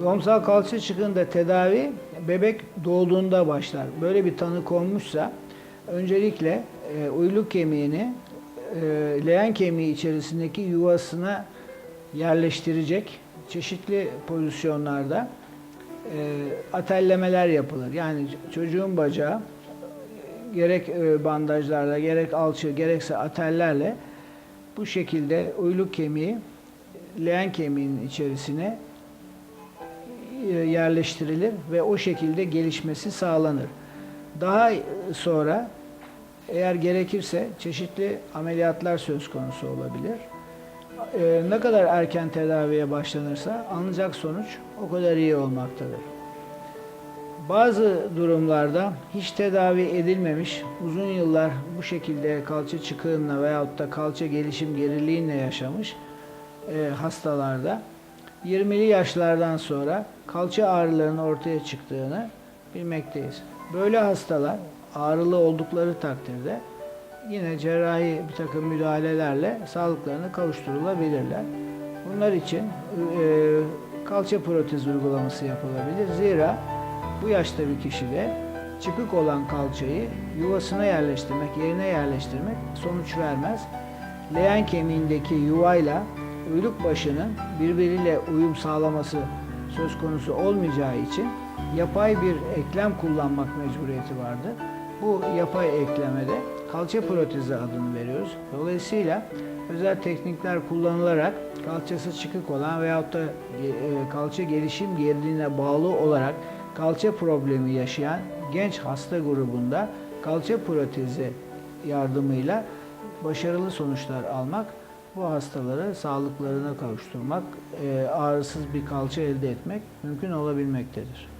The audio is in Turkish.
Doğumsal kalça çıkığında tedavi bebek doğduğunda başlar. Böyle bir tanı konmuşsa öncelikle e, uyluk kemiğini e, leğen kemiği içerisindeki yuvasına yerleştirecek çeşitli pozisyonlarda e, atellemeler yapılır. Yani çocuğun bacağı gerek e, bandajlarla gerek alçı gerekse atellerle bu şekilde uyluk kemiği leğen kemiğinin içerisine yerleştirilir ve o şekilde gelişmesi sağlanır. Daha sonra eğer gerekirse çeşitli ameliyatlar söz konusu olabilir. E, Ne kadar erken tedaviye başlanırsa alınacak sonuç o kadar iyi olmaktadır. Bazı durumlarda hiç tedavi edilmemiş, uzun yıllar bu şekilde kalça çıkığınla veyahut da kalça gelişim geriliğiyle yaşamış e, hastalarda 20'li yaşlardan sonra kalça ağrılarının ortaya çıktığını bilmekteyiz. Böyle hastalar ağrılı oldukları takdirde yine cerrahi bir takım müdahalelerle sağlıklarını kavuşturulabilirler. Bunlar için e, kalça protez uygulaması yapılabilir. Zira bu yaşta bir kişide çıkık olan kalçayı yuvasına yerleştirmek, yerine yerleştirmek sonuç vermez. Leğen kemiğindeki yuvayla uyluk başının birbiriyle uyum sağlaması söz konusu olmayacağı için yapay bir eklem kullanmak mecburiyeti vardır. Bu yapay eklemede kalça protezi adını veriyoruz. Dolayısıyla özel teknikler kullanılarak kalçası çıkık olan veyahut da e, kalça gelişim geriliğine bağlı olarak kalça problemi yaşayan genç hasta grubunda kalça protezi yardımıyla başarılı sonuçlar almak, bu hastaları sağlıklarına kavuşturmak, e, ağrısız bir kalça elde etmek mümkün olabilmektedir.